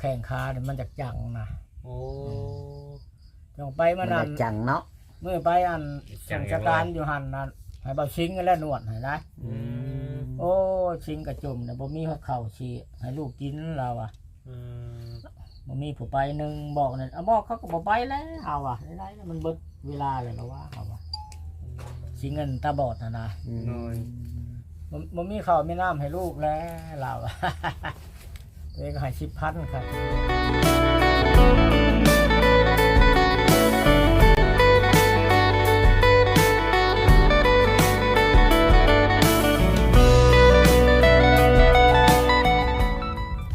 แข่งขาเนี่ยมันจักจังนะโอ้จงไปมัมานนั่ได้นจังเนาะเมื่อไปอันสังสการอยู่หันนั่นให้เบาชิงกันแล้วนวดให้ได้อืมโอ้ชิงกระจุ่มเนี่ยบ่มีหัวเข่าชีให้ลูกกินเราอะอืมบ่มีผู้ไปหนึงบอกนั่นเอาบอกเขาก็บ่ไปแล้วเอาอะได้ๆมันเบิดเวลาเลยแล้วว่าเอาอะชิงเงินตาบอดนะนะ อืมน้อยบ่บ่มีข้าวมีน้ำให้ลูกแล้วเราอะ ตัวเองก็ให้สิบพันครับ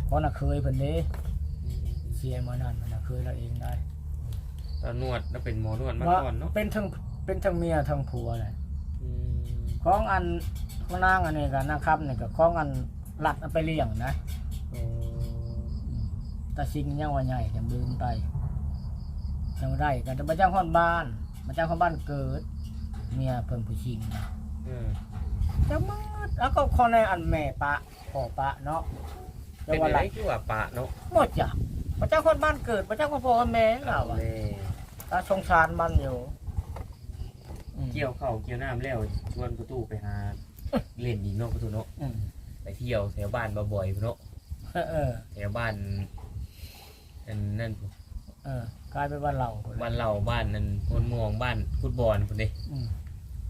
เพราะน่ะเคยเพิ่นเด้เสียมานั่นมันน่ะเคยเราเองได้ตอนนวดแล้วเป็นหมอนวดมาว่าก่อนเนาะเป็นทั้งเป็นทั้งเมียทั้งผัวเลยอืมของอันของนางอันนี้กันนะครับนี่ก็ของอันหลัดเอาไปเลี้ยงนะ โอ้แต่สิ่งยังว่าใหญ่ยังลืมไปยังได้กันแต่มาจ้างฮอนบ้านมาจ้างฮอนบ้านเกิด เมียเพิ่นผู้ชิงนะเออจะมาแล้วก็คนในอันแม่ปะพ่อปะเนาะจะเป็นว่าอะไรไรคือว่าปะเนาะหมดจ้ะมาจ้างคนบ้านเกิดมาจ้างคนพ่อคนแม่เราอะแม่ตาสงสารมันอยู่อืมเกี่ยวเข้าวเกี่ยวน้ำแล้วชวนประตูไปหา เล่นอีกเนาะประตูเนาะอืมไปเที่ยวแถวบ้านบ่อยๆเนาะเออเออแถวบ้าน อันนั่นพุ่นเออกลายเป็นบ้านเราพุ่นแหละบ้านเราบ้านนั่นคนมองบ้านฟุตบอลพุ่นเด้อืม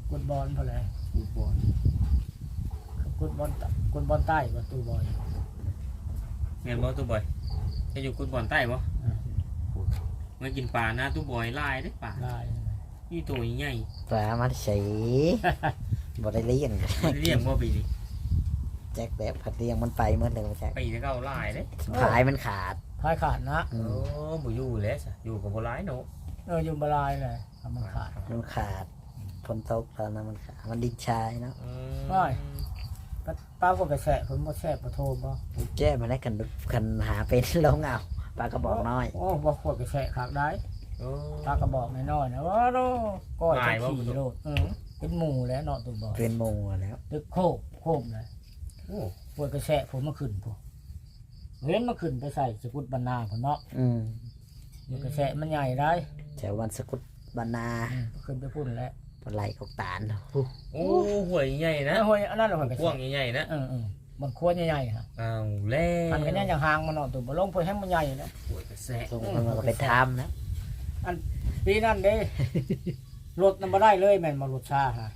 กุดบอลพอเลยฟุตบอลกุดบอลตกุดบอลใต้ประตูบอลแม่นบ่ตู้บอยจะอยู่ฟุตบอลใต้บ่อ่าเมื่อกินปลานะตู้บอยลายเด้ปลาได้นี่ตัวใหญ่ปลามันสีบ่ได้เลี้ยงมันเลี้ยงบ่ปีนี้แจ็คแบบผัดเลี้ยงมันไปเมื่อเลยแจ็คปีนี้ก็เอาลายเด้ผายมันขาด พายขาดนะอืโอ้มบ่อยู่แล้วซะอยู่กับบ่หลายเนาะเอออยู่บลายเลยทำมันขาด มันขาดฝนตกตอนนั้นมันขาดมันดินชายเนาะ อืมไม่ป้าป้าพวกกระแสผมบ่แซ่บบ่โทรบ่แจ้มาได้กันกันหาเป็นลงเอาปลากระบอกน้อยโอ้บ่ขวดกระแสขากได้โอ้ปลากระบอกน้อยๆนะว่าโดก้อยตาจะยบ่ ขี่โลดเออเป็นหมูแล้วเนาะตัวบ่เป็นหมูแล้ว ตึกโคบโคบเลยโอ้ขวดกระแสผมมาขึ้นพวก เห็นมาขึ้นไปใส่สกุลบรรณาพุ่นเนาะอืมขวดกระแสมันใหญ่ได้แถววันสกุลบรรณาอืมขึ้นไปพุ่นแล้วปลาไหลกอกตาลอู้โอ้หวยใหญ่นะนะห้อยอันนั้นเราห้อยกระกแสว้างใหญ่ๆนะเออๆมันควรใหญ่ๆฮะอ้าวแล้วอันกันเนี่ยอย่างห่างมันเนาะตัวบ่ลงไปให้มันใหญ่แล้วหวยกระแสส่งมันมาไปทำนะปีนั้นเด้ รถนำมาได้เลยแม่นมารถชาฮะ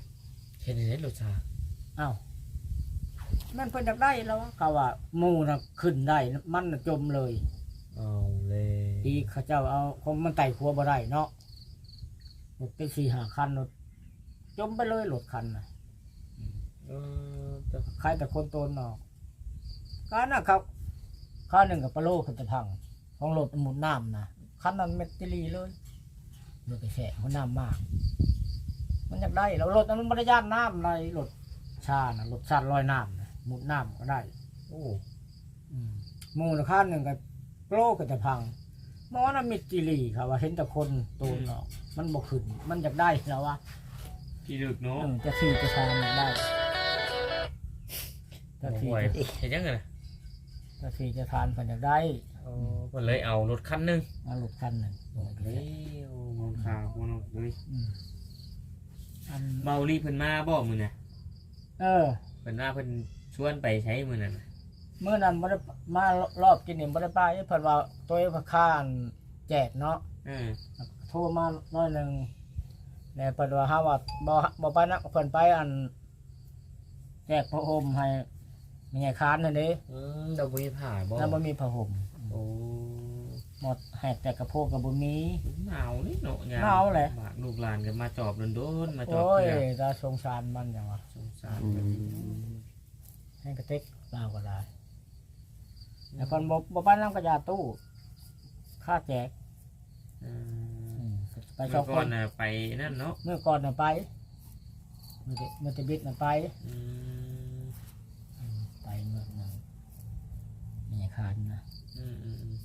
เห็นเห็นรสชาติอ้าว แม่นเพิ่นอยากได้แล้วเขาว่าหมูน่ะขึ้นได้ มันน่ะจมเลยเอาเลยปีเขาเจ้าเอาคงมันไต่ขัวบ่ได้เนาะรถเป็นสี่ห้าคันรถจมไปเลยรถคันน่ะเออแต่ใครแต่คนโตนเนาะการน่ะครับข้าหนึ่งกับปลาโลขึ้นจะพังของรถหมุนน้ำนะคันนั้นเม็ดติลีเลยรถไปแฉะมันน้ำมาก มันอยากได้แล้วรถนั้นมันบริยานน้ำในรถชานะรถชาลอยน้ำนะ หมุนน้ำก็ได้โอ้อืมหมูนะข้าหนึ่งกับโปรก็จะพังมอนะมิดจิลีครับว่าเห็นแต่คนโตนเนาะมันบกขึ้นมันอยากได้แล้วว่าพี่ลึกเนาะเออจะขี่จะทานอยากได้จะโอ้ขี่ยเห็นยังไงนะจะขี่จะทานเพิ่นอยากได้โอ้ก็เลยเอารถคันหนึงเอารถคันหนึ่งเฮ้ยโอ้มูลค่าโคตรเลยอืมอันเบาลีเพิ่นมาบ่มื้อน่ะเออเพิ่นมาเพิ่นช วนไปใช้มื้อนั้นน่ะเมื่อนั้นบ่ได้มารอบกินนี่บ่ได้ไปเพิ่นว่าตัวเองพาค้านแจกเนาะเออโทรมาหน้อยหนึ่งแล้วเปิดว่าฮาว่าบ่บ่ไปนะเพิ่นไปอันแจกผ้าห่มให้แมีไงค้านนั่นเด้อืมเราบ่มีผ้าบ่แล้วบ่มีผ้าห่มโอ้หมดแหกแต่กระโพกกับบ่มี หนาวนี่เนาะยมหนาวแหละบากลูกหลานกันมาจอบโดนๆมาจอบโอ้ยเทื่อตาสงสารมันจังวะสงสารอืเพิ่นม ให้กระเต็กลาวก็ได้แล้วคนบ่บ่ไปนำกระยาตู้ค่าแจกเออือมไปสเมื่อองคก่อนนน่ะไปนั่นเนาะเมื่อก่อนน่ะไปมันจะมันจะบิดน่ะไปอืมอืมไปเมื่อนั้นมีไงค้านนะอืมอืมอืม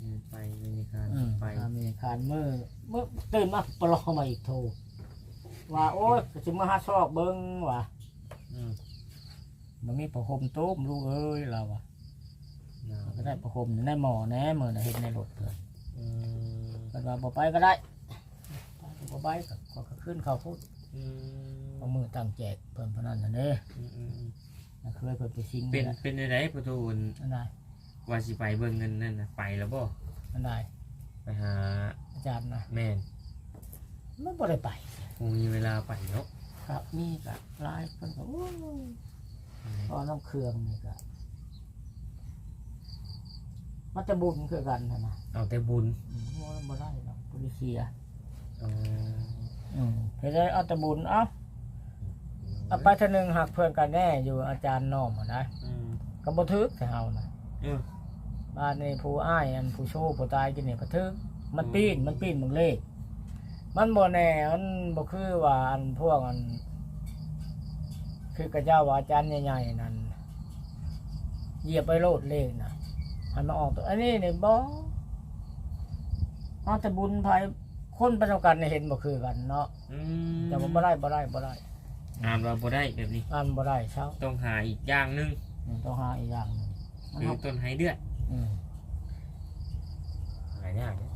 อืมไปไม่มีการอืมไปอเมริกันเมื่อเมื่อตื่นมาปลอมาอีกโทรว่าโอ้ยจะมาหาซอกเบิ้งว่ะอื มมันมีผ้าห่มตุ้มลูกเอ้ยเราว่ะหนาวก็ได้ประคมในหมอแหน่มื้อน่ะเฮ็ดในรถเพิ่นอืมเพิ่นว่าบ่ไปก็ได้ไปก็บ่ไปก็ก็ก็ขึ้นเขาพูดอืมเอามือตั้งแจกเพิ่นพนันนั่นเด้อืมอืมอืมน่ะเคยเพิ่นไปซิงเป็นนั่นแหละเป็นในไหนประตูอันใดว่าสิไปเบิ่งเงินนั่นน่ะไปแล้วบ่อันใดไปหาอาจารย์นะแม่นมันบ่ได้ไปคงมีเวลาไปเนาะ ครับมีก็หลายเพิ่นก็โอ้ยพอน้ำเครื่องนี่ก็มันจะบุญคือกันหั่นนะเอาแต่บุญอืมบ่บ่ได้หรอกปุริเซียเอ๋ออืมเฮ็ดได้เอาแต่บุญเอ้าเอาไปเทอหนึงหักเพื่อนกันแน่อยู่อาจารย์น้อมอะนะอืม ก็บ่ทึกแต่เฮานะเออ บ้านนี่ผู้อ้ายอันผู้โชว์ผู้ตายกินนี่บ่ทึกมันปีนมันปีนเบิ่งเลข มันบ่แน่มันบ่คือว่าอันพวกอัน คือกระเจ้าว่าอาจารย์ใหญ่ๆนั่นเหยียบไปโลดเลขน่ะให้มาออกตัวอันนี้นี่บ่เอาแต่บุญภัยคนประสบกันนี่เห็นบ่คือกันเนาะอืมแต่ว่าบ่ได้บ่ได้บ่ได้อ่านว่าบ่ได้แบบนี้ อันบ่ได้เช้าต้องหาอีกอย่างหนึงอืมต้องหาอีกอย่างหนึงมันคือเอาต้นไห้เดือดอืม หายากนะ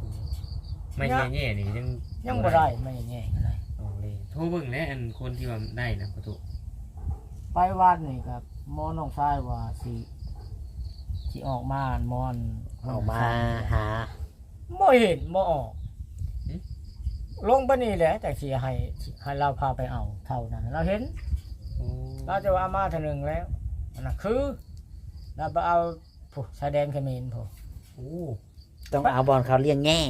ไม่แง่ๆนี่ยัง ยังบ่ได้ไม่แง่ก็ได้เอาเลยโทรเบิ่งแล้วอันคนที่ว่าได้นะประตูไปวัดนี่ครับหมอน้องชายว่าสิสิออกมาหมอนออกมาหาบ่เห็นบ่ออก ลงไปนี่แหละแต่สิให้ให้เราพาไปเอาเท่านั้น เราเห็นโอ้เราจะว่ามาเท่านึงแล้วอันนั้นคือเราไปเอาผู้ชายแดนเขมรผู้โอ้ต้องเอาบอลเขาเลี้ยงแง่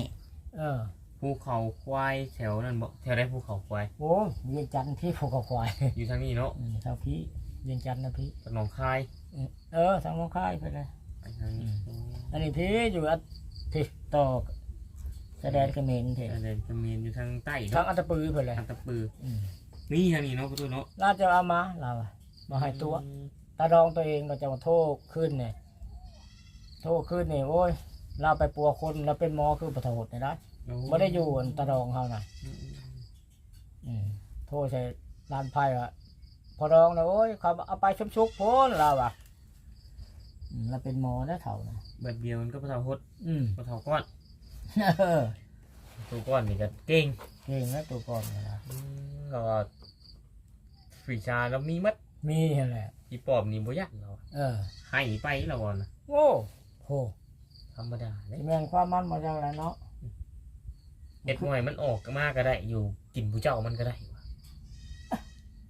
เออ ภูเขาควายแถวนั้นบ่แถวได้ภูเขาควาย โอ้เวียงจันทน์ที่ภูเขาควายอยู่ทางนี้เนาะอืมทางพี่เวียงจันทน์นะพี่ หนองคายอืมเออทางน้องค่ายไปเลย ไปทางนี้อันนี้พี่อยู่อันที่ต่อชายแดนเขมรเถอันอะนั้นจะมีอยู่ทางใต้ทางเนาะอัตตปือไปเลยอันตะปืออืมนี่ทางนี้เนาะประตูเนาะเราจะเอามาเราอะมาให้ตัว ตาดองตัวเองเราจะมาโทษขึ้นเนี่ยโทษขึ้นเนี่ยโอ้ยเราไปปัวคนเราเป็นหมอคือประโทษเนี่ยนะ โอ้ไม่ได้อยู่อันตาดองเขานะอืมอืมโทษใส่ลานไพ่อะพอดองนะโอ้ยเขาเอาไปชุบชุกๆโพ้นเราอะอืมเราเป็นหมอได้เท่านะแบบเดียวมันก็ปะเทาฮดอืมปะเทาก้อนเออตัวก้อนนี่ก็เก่งเก่งนะตัวก่อนเนี่ยนะ อืมแล้วก็ฝีชาเรามีมัดมีนั่นแหละ อีปอบนี่บ่ยักเราเออ ให้ไปเราก่อนนะโอ้โหธรรมดาเด้ที่แม่นความมันมาจากอะไรเนาะ เฮ็ดหน่วยมันออกมาก็ได้ อยู่กินผู้เจ้ามันก็ได้วะ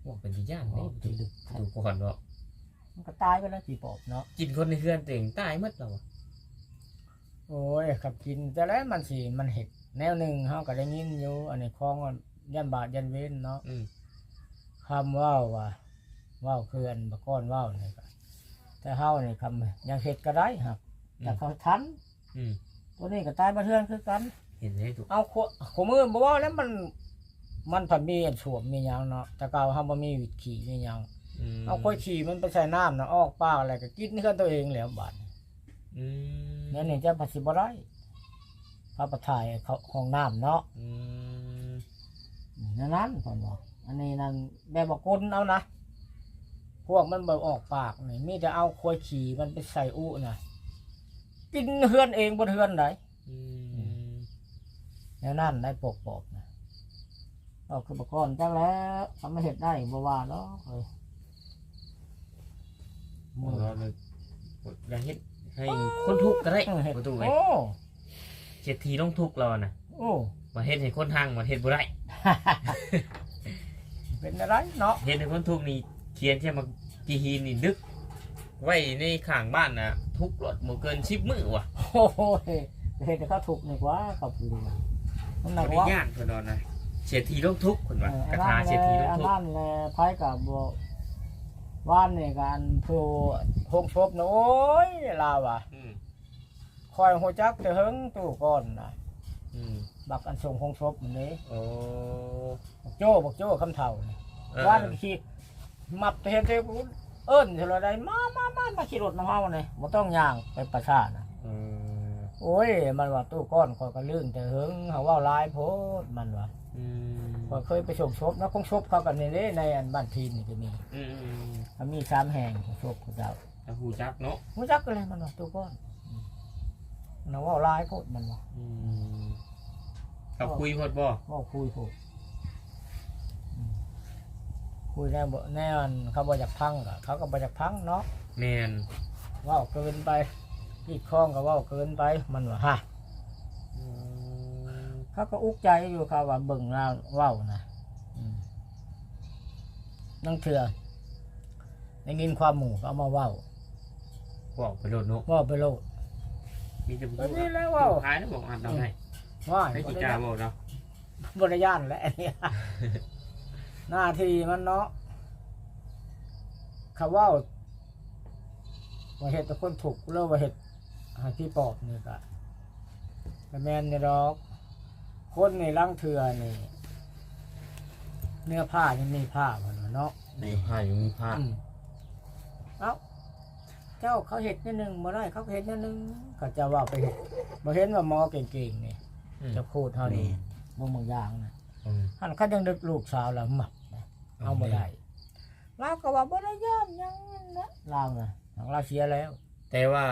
ว่าเป็นที่ย่านโอ้นี่ที่ลึกดูก่อนเนาะมันก็ตายไปแล้วผีปอบเนาะกินคนในเพื่อนตัวเองตายหมดเราอะโอ้ยขับกินแต่แล้วมันสิมันเห็ดแนวหนึ่งเฮาก็ได้ยินอยู่อันนี้คล้องว่ายันบาทยันเว้นเนาะอืมคำว่าวว่าว่าวคืออันบก้อนว่าวนี่ก็แต่เฮานี่คำยังเห็ดก็ได้ครับแต่เขาทันอืมตัวนี้ก็ตายมาเทือนคือกัน เห็นไหมถูกเอาขวขวมือบ่ว่าแล้วมัน มันผันมีอันสวมมีหยังเนาะแต่เก่าเฮาบ่มีวิดขี่มีหยังมเอาค่อยขี่มันไปใส่น้ำนะออกป้าอะไรก็กินเพื่อนตัวเองแล้วบาดอืมเนี่ยนี่จะภาษีบ่ได้พระประทายเขาห้องน้ำเนาะอืมนั่นนั่นผมบอกอันนี้นั่นแบบบอกคนเอานะพวกมันบ่ออกปากนี่มีแต่เอาควยขี่มันไปใส่อุนะกินเฮือนเองบนเฮือนไหนอืม แนวนั่นได้ปกปอบนะเอาคือบอกก่อนจังแล้วทำไม่เห็ดได้บ่ว่าเนาะเอ้ยหมดแล้วเลยอยากเฮ็ดให้คนทุกข์ก็ได้เออเห็ดประตูไงโอ้เจ็ดทีต้องทุกข์เรานะโอ้มาเฮ็ดให้คนทางมาเฮ็ดบ่ได้เป็นอะไรเนาะเฮ็ดให้คนทุกข์นี่เขียนใช่มากีฮีนี่ดึก ไว้ในข้างบ้านนะทุกข์รถบ่เกิน10มื้อว่ะโอ้โหเห็ดให้เขาถูกหนึ่งว่าเขาพูด มันหนับ่กได้ว่าย่านเพิ่นว่านะเสียทีต้องทุกข์เพิ่นว่าเออกระอันทานั้นเสียแหทีละต้องอันทุกข์ นั้นแหละไพ่กับบัวว่านนี่การพูหงศพนะโอ้ยลาวอะอืมคอยหัวจักจะเฮิงตู้ก่อนนะอืมบักอันส่งหงศพมันนี้โอ้บักโจ้บักโจ้คำเท่านี่เออว่านขี่มับเห็นเทกูเอิ้นเท่าไรมามามามาขี่รถน้ำเฮาเนี่ยบ่ต้องย่างไปประชานะเออ โอ้ย มันว่าตู้ก้อนคอยก็ลื่นแต่เฮิงเขาว่าหลายโพดมันว่าอืมข้อยเคยไปส่งศพนะคงศพเขากันนี่เด้ในอันบ้านทีนนี่ก็มีอืมอืมมันมีสามแห่งของศพของเจ้าถ้าฮู้จักเนาะรู้จักกันเลยมันว่าตัวก้อนอืมมันว่าลายโพดมันว่าอืมกับคุยพดบ่ว่าคุยโพดอืมคุยแน่บ่แน่มันเขาบ่อยากพังก็เขาก็บ่อยากพังเนาะแม่นเว่าเกินไป อีกข้องก็เว่าเกินไปมันว่าฮะอืมเขาก็อุกใจอยู่เขาว่าเบิ่งเราเว้านะอืมนั่งเถื่อได้ยินความหมู่ก็เอามาเว้าบอกไปโลดเนาะเว่าไปโลด มีแต่อันนี้แล้วเว้าท้ายแล้วบอกอ่านเอาให้ว่าให้กิจาบอกเนาะบริยานแหละอันเนี้ยหน้าที่มันเนาะเขาเว่าว่าเห็ดแต่คนถูกเรื่องว่าเห็ด ให้พี่ปอบนี่ก็ก็แมนนี่ดอก คนในร่างเถื่อนี่ เนื้อผ้ายังมีผ้ามันวะเนาะนี่ผ้าอยู่มีผ้าอืมเอ้าเจ้าเขาเห็ดนิดนึงมาได้เขาก็เห็ดนิดนึงเขาจะว่าไปเห็ดมาเห็นว่าหมอเก่งๆนี่อืมจะพูดเท่านี่นี้บางบางอย่างนะอืมท่านเขายังดึกลูกสาวแล้วหมักนะเอามาได้เราก็ว่าบ่ได้ย่านหยังนะเราน่ะของเราเสียแล้ว แต่ว่า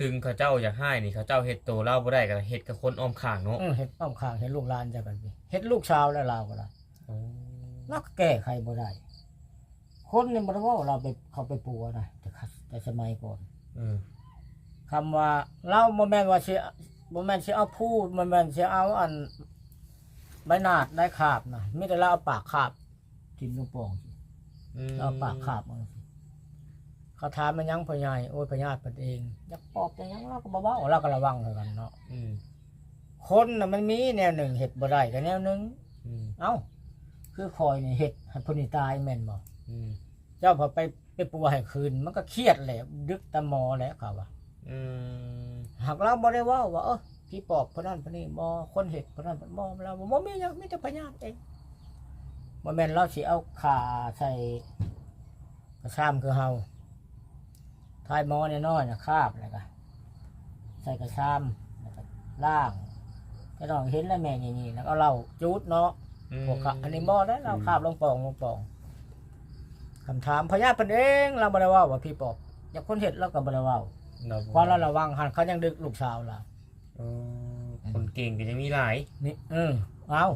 ถึงเขาเจ้าอยากให้นี่เขาเจ้าเฮ็ดโตเล่าบ่ได้ก็เฮ็ดกับคนอ้อมข้างเนาะเออเห็ดป้อมข้างเห็ดลูกหลานจะกันไปเห็ดลูกสาวแล้วเราก็ได้เราก็แก้ไขบ่ได้ คนนี่บ่ได้ว่าเราไปเขาไปปัวนะแต่คัดแต่สมัยก่อนอืมคำว่าเราบ่แม่นว่าสิบ่แม่นสิเอาพูดบ่แม่นสิเอาอันใบหนาดได้ขาบนะมีแต่เราเอาปากขาบกินลูกโป่งสิอืม เราเอาปากขาบมันสิ เขาถามมันยังพ่อใหญ่โอ้ยพญาติเปิดเองอยากปอบแต่ยังเราก็บ่เว้าเราก็ระวังเท่ากันเนาะอืมคนน่ะมันมีแนวหนึ่งเฮ็ดบ่ได้ก็แนวหนึงอืมเอ้า คือคอยนี่เฮ็ดให้ผู้นี้ตายแม่นบ่อืมเจ้าพอไปไปปัวให้คืน มันก็เครียดแหละดึกตาหมอแหล้วเขาว่าอืมหากเราบ่ได้เว่าว่าเออพี่ปอบคนนั้นคนนี้บ่คนเฮ็ดคนนั้นบ่เราบ่มีหยังมีแต่พญาติเองบ่แม่นเราสิเอาขาใส่กระซ้ำคือเฮา ทายหมอน้อยๆนะคาบแล้วก็ใส่กระซ้ำแล้วก็ล่างก็ต้องเห็นแล้วแม่นี่ๆแล้วก็เราจูดเนาะพวกเขาอันนี้บ่ได้เราคาบลงปองลงปองคำถามพญาติเพิ่นเองเราบ่ได้เว่าว่าพี่ปอบอยากคนเฮ็ดเราก็บ่ได้เว้าเราความเราระวังหันเขายังดึกลูกสาวเราเออคนเก่งก็จะมีหลายนี่เออเอา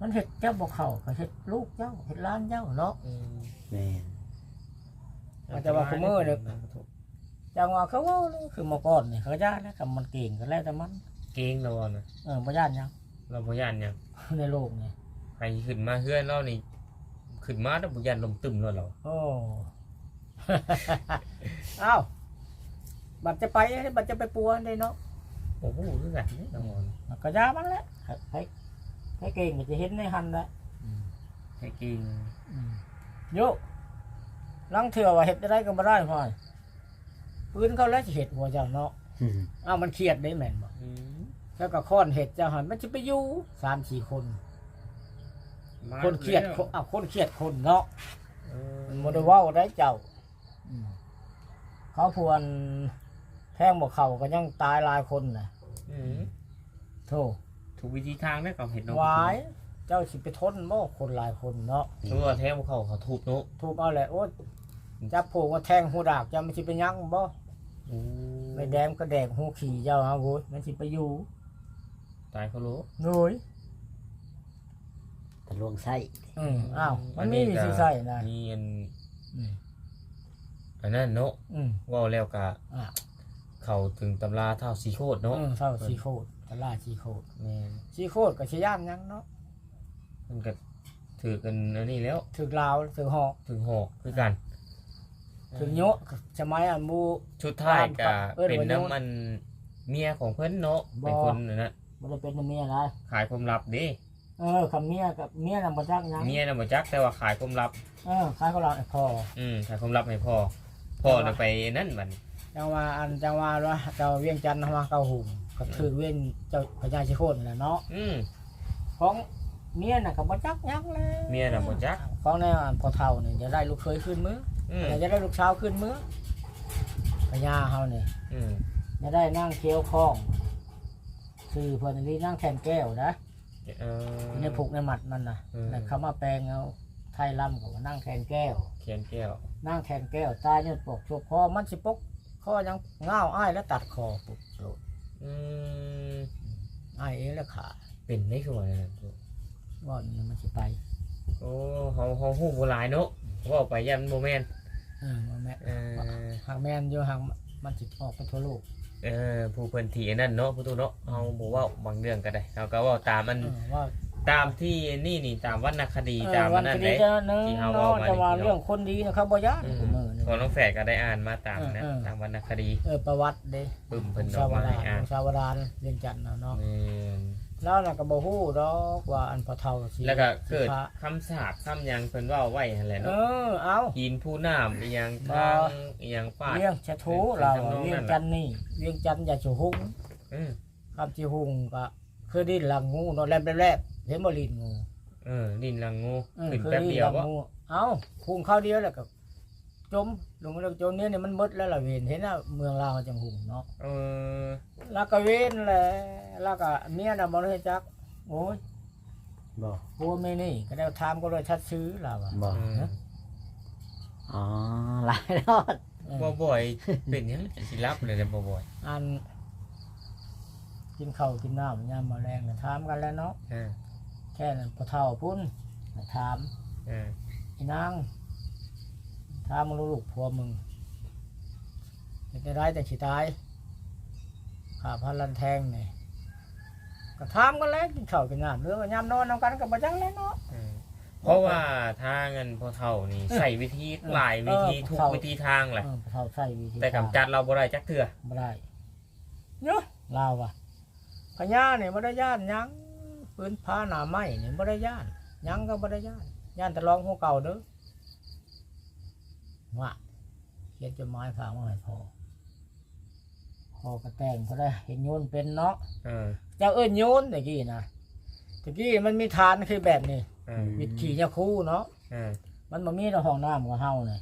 มันเฮ็ดเจ้าบ่เข้าก็เฮ็ดลูกเจ้าเฮ็ดหล้านเจ้าเนาะอืมนี่ มันจะว่าคุมือเด้อจังว่าเขาเว้าเลยคือเมื่อก่อนนี่เขาย่านนะคำมันเก่งก็แล้วแต่มัน เก่งเราอะนะเออบ่ย่านหยัง เราบ่ย่านหยังในโลกนี่ใครขึ้นมาเฮือนเรานี่ขึ้นมาแล้วบ่ย่านลมตึมแล้วเราโอ้ เอ้าบัดจะไปบัดจะไปปัวได้เนาะโอ้โหคือกันนี่เราอะมันก็ยามันแหละให้ให้เก่งก็จะเห็นในหันแหละใครเก่ง โย ลังเถื่อว่าเห็ดได้ก็บ่ได้พ่อยปืนเขาแล้วสิเห็ดหัวเจ้าเนาะอ้าวมันเครียดได้แม่นบ่อืมแล้วก็ค้อนเห็ดเจ้าหันมันจะไปอยู่สามสี่คนมาคนเครียดแล้วคนอ้าวคนเครียดคนเนาะเออมันบ่ได้เว้าได้เจ้าอืมเขาพวนแทงบ่เข้าก็ยังตายหลายคนน่ะอืมโธ่ถูกวิธีทางได้กับเห็ดเนาะวาย เจ้าสิไปทนบ่คนหลายคนเนาะตัวาแท้เขาเขาทุบเนาะทุบเอาแหละโอ้ย จับผูกมาแทงหูดากจะมันสิไปยังบ่โอ้ไม่แดมก็แดกหูขี่เจ้าฮะโว้ยมันสิไปอยู่ตายเขารู้หนุยทะลวงไส้อืมอ้าวมันมีวิธีใส่นะมีอันอืมอันนั้นเนาะอืมเว่าแล้วกะอะเข้าถึงตำราเท่าสีโคตรเนาะอืมเท่าสีโคดตลาดสีโคดแม่นสีโคดกับสีย่านหยังเนาะมันก็ถือกันอันนี้แล้ว ถึงลาวถึงหอกถึงหอกคือกัน ถึงโยะสมัยอันมู ชุดท้ายกะเออเป็นเดี๋ยวน้ำมันเมียของเพิ่นเนาะบ่ เป็นคนนั่นนะมันจะเป็นเมียอะไรขายความลับเดิเออคำเมียกับเมียนำมาจักหยังเมียน่ะบ่จักแต่ว่าขายความลับ เออขายเขาเราไอ้พอ อืมขายความลับให้พ่อพ่อน่ะไปนั่นบัดนี้จังว่าอันจังว่าว่าเจ้าเวียงจันทร์มาเก้าหุ่มก็ถือเวียนเจ้าพญาชิโคดนั่นแหละเนาะอืมของเมียน่ะก็บ่จักหยังเลยเมียน่ะบ่จักของแนวอันพอเท่านี่จะได้ลูกเคยขึ้นมือ อืมอจะได้ลูกสาวขึ้นมือพญาเฮานี่อืมจะได้นั่งเคี้ยวข้องคือเพิ่นนี่นั่งแทนแก้วนะเออ ในผูกในหมัดมันนะอืมแล้วเขามาแปลงเอาไทยลำก็ว่านั่งแทนแก้ว เขียนแก้วนั่งแทนแก้วตายเนี่ยปกชกคอมันสิปกคอยังง้าวอ้ายแล้วตัดคอปุ๊บโลดอืมอ้ายเองแล้วขาดเป็นได้คือว่าอะไรนะว่านี่มันสิไป โอ้เฮาเฮาฮู้บ่หลายเนาะ เว่าไปยันบ่แม่นเออว่าแม่เออหากแม่นอยู่หากมันสิออกไปทั่วโลกเออผู้เพิ่นที่อันนั้นเนาะผู้ตูเนาะเฮาบ่เว้าบางเรื่องก็ได้เฮาก็เว้าตามมันเออว่าตามที่นี่นี่ตามวรรณคดีเออตามวัอันนั้นคเด้ดีจะนึงที่เฮาเนาะเว้ามาจะว่านี่เนาะเรื่องคนดีนะครับบ่ยานอืมกูมือนี่พอน้องแฝดก็ได้อ่านมาตามนะเออเออ ตามวรรณคดีเออประวัติเด้ปึ้มเพิ่นชาเอาวมาดาให้อ่านชาวดานเรียนจันทน์น่ะเนาะ แม่น แล้วน่ะก็บ่ฮู้ดอกว่าอันพอเฒ่าสิแล้วก็เกิดสิพาคำสาปคำหยังเพิ่นเว้าไว้หั่นแหละเอเนาะอเอาหินผู้น้ำอีหยังทางอีหยังฟาดเลี้ยงชะโถเราอะเลี้ยงจันนี่เลี้ยงจันอย่าสิหุงอืมคำสิหุงก็คือดิ้นหลังงูเนาะแลบๆๆเห็นบ่ลิ้นงูเออดินลังงูเออขึ้นคือแป๊บดิ้นเดียหวลังบ่งูเอาหุงข้าวเดียวแล้วก็จม ลงมาแล้วจมเนี่ยนี่มันหมดแล้วล่ะเวนเห็นน่ะเมืองลาวจังหุงเนาะเออแล้วก็เว้นแหละแล้วก็เมียน่ะบ่ได้จักโอ้ยบ่ผัวไม่นี่ก็ได้ถามก็เลยชัดซื้อล่ะว่าบ่เอออ๋อหลายรอดเออบ่บ่อยเป็นหยังสิรับเลยนะบ่บ่อยอัน กินข้าวกินน้ำยามมาแรงน่ะถามกันแล้วเนาะเออแค่นั้นพอเฒ่าพุ่นน่ะถามเอออีนาง ถามมึงลูกผัวมึงจะได้แต่สิตายขาพันลันแทงนี่ก็ถามกันแล้วกินข้าวกินน้ำเรื่องว่ายามนอนนำกันก็บ่จังแล้วเนาะ เออเพราะว่าทางเงินพอเท่านี่ใส่วิธีหลายวิธีเออ ทุกเท่าวิธีทางแหละเออพอเฒ่าใส่วิธีแต่กำจัดเราบ่ได้จักเทื่อบ่ได้เนาะลาวอะพญาเนี่ยบ่ได้ย่านหยังปืนพาหน้าไม้เนี่ยบ่ได้ย่านหยังก็บ่ได้ย่านย่านแต่รองหัวเก่าเด้อ ว่าเขียนจดหมายฝากมาให้พ่อพ่อก็แต่งก็ได้เห็นโยนเป็นเนาะเออเจ้าเอิ้นโยนตะกี้นะตะกี้มันมีฐานคือแบบนี้เออวิดขี่ยาคูเนาะเออมันบ่มีในห้องน้ำของเฮาเนี่ย